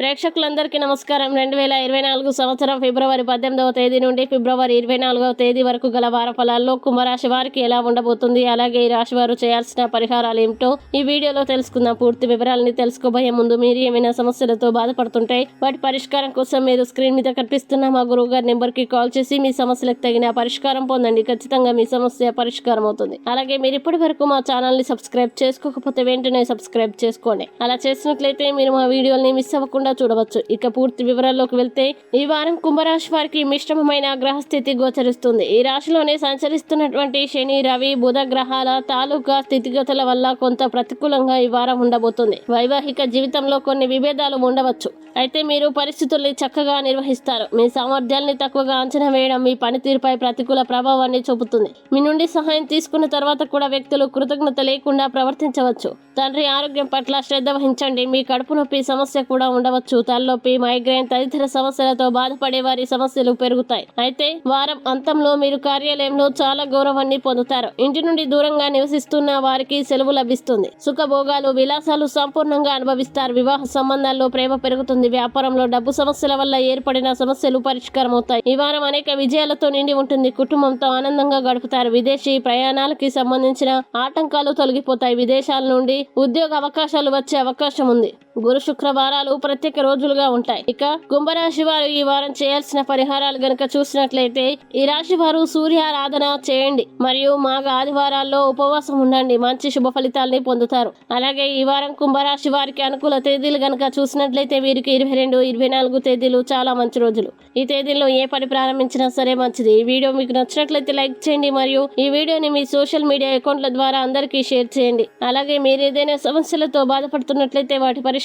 ప్రేక్షకులందరికీ నమస్కారం. రెండు వేల ఇరవై నాలుగు సంవత్సరం ఫిబ్రవరి పద్దెనిమిదవ తేదీ నుండి ఫిబ్రవరి ఇరవై నాలుగవ తేదీ వరకు గల వార ఫలాల్లో కుంభరాశి వారికి ఎలా ఉండబోతుంది అలాగే ఈ రాశి వారు చేయాల్సిన పరిహారాలు ఏమిటో ఈ వీడియోలో తెలుసుకుందాం. పూర్తి వివరాలని తెలుసుకోబోయే ముందు మీరు ఏమైనా సమస్యలతో బాధపడుతుంటే వాటి పరిష్కారం కోసం మీరు స్క్రీన్ మీద కనిపిస్తున్న మా గురువు గారి నెంబర్కి కాల్ చేసి మీ సమస్యలకు తగిన పరిష్కారం పొందండి. ఖచ్చితంగా మీ సమస్య పరిష్కారం అవుతుంది. అలాగే మీరు ఇప్పటి వరకు మా ఛానల్ని సబ్స్క్రైబ్ చేసుకోకపోతే వెంటనే సబ్స్క్రైబ్ చేసుకోండి. అలా చేసినట్లయితే మీరు మా వీడియోని మిస్ అవ్వకుండా చూడవచ్చు. ఇక పూర్తి వివరాల్లోకి వెళ్తే ఈ వారం కుంభరాశి వారికి మిశ్రమమైన గ్రహస్థితి గోచరిస్తుంది. ఈ రాశిలోనే సంచరిస్తున్నటువంటి శని రవి బుధ గ్రహాల తాలూకా స్థితిగతుల వల్ల కొంత ప్రతికూలంగా ఈ వారం ఉండబోతుంది. వైవాహిక జీవితంలో కొన్ని విభేదాలు ఉండవచ్చు. అయితే మీరు పరిస్థితుల్ని చక్కగా నిర్వహిస్తారు. మీ సామర్థ్యాల్ని తక్కువగా అంచనా వేయడం మీ పనితీరుపై ప్రతికూల ప్రభావాన్ని చూపుతుంది. మీ నుండి సహాయం తీసుకున్న తర్వాత కూడా వ్యక్తులు కృతజ్ఞత లేకుండా ప్రవర్తించవచ్చు. తండ్రి ఆరోగ్యం పట్ల శ్రద్ధ వహించండి. మీ కడుపు నొప్పి సమస్య కూడా ఉండవచ్చు. తలనొప్పి మైగ్రేన్ తదితర సమస్యలతో బాధపడే వారి సమస్యలు పెరుగుతాయి. అయితే వారం అంతంలో మీరు కార్యాలయంలో చాలా గౌరవాన్ని పొందుతారు. ఇంటి నుండి దూరంగా నివసిస్తున్న వారికి సెలవు లభిస్తుంది. సుఖభోగాలు విలాసాలు సంపూర్ణంగా అనుభవిస్తారు. వివాహ సంబంధాల్లో ప్రేమ పెరుగుతుంది. వ్యాపారంలో డబ్బు సమస్యల వల్ల ఏర్పడిన సమస్యలు పరిష్కారం అవుతాయి ఈ వారం అనేక విజయాలతో నిండి ఉంటుంది. కుటుంబంతో ఆనందంగా గడుపుతారు. విదేశీ ప్రయాణాలకి సంబంధించిన ఆటంకాలు తొలగిపోతాయి. విదేశాల నుండి ఉద్యోగ అవకాశాలు వచ్చే అవకాశం ఉంది. గురు శుక్రవారాలు ప్రత్యేక రోజులుగా ఉంటాయి. ఇక కుంభరాశి వారు ఈ వారం చేయాల్సిన పరిహారాలు గనక చూసినట్లయితే ఈ రాశి వారు సూర్యారాధన చేయండి. మరియు మాఘ ఆదివారాల్లో ఉపవాసం ఉండండి. మంచి శుభ ఫలితాల్ని పొందుతారు. అలాగే ఈ వారం కుంభరాశి వారికి అనుకూల తేదీలు గనక చూసినట్లయితే వీరికి ఇరవై రెండు ఇరవై నాలుగు తేదీలు చాలా మంచి రోజులు. ఈ తేదీల్లో ఏ పని ప్రారంభించినా సరే మంచిది. ఈ వీడియో మీకు నచ్చినట్లయితే లైక్ చేయండి. మరియు ఈ వీడియోని మీ సోషల్ మీడియా అకౌంట్ల ద్వారా అందరికీ షేర్ చేయండి. అలాగే మీరు ఏదైనా సమస్యలతో బాధపడుతున్నట్లయితే వాటి పరిష్కారం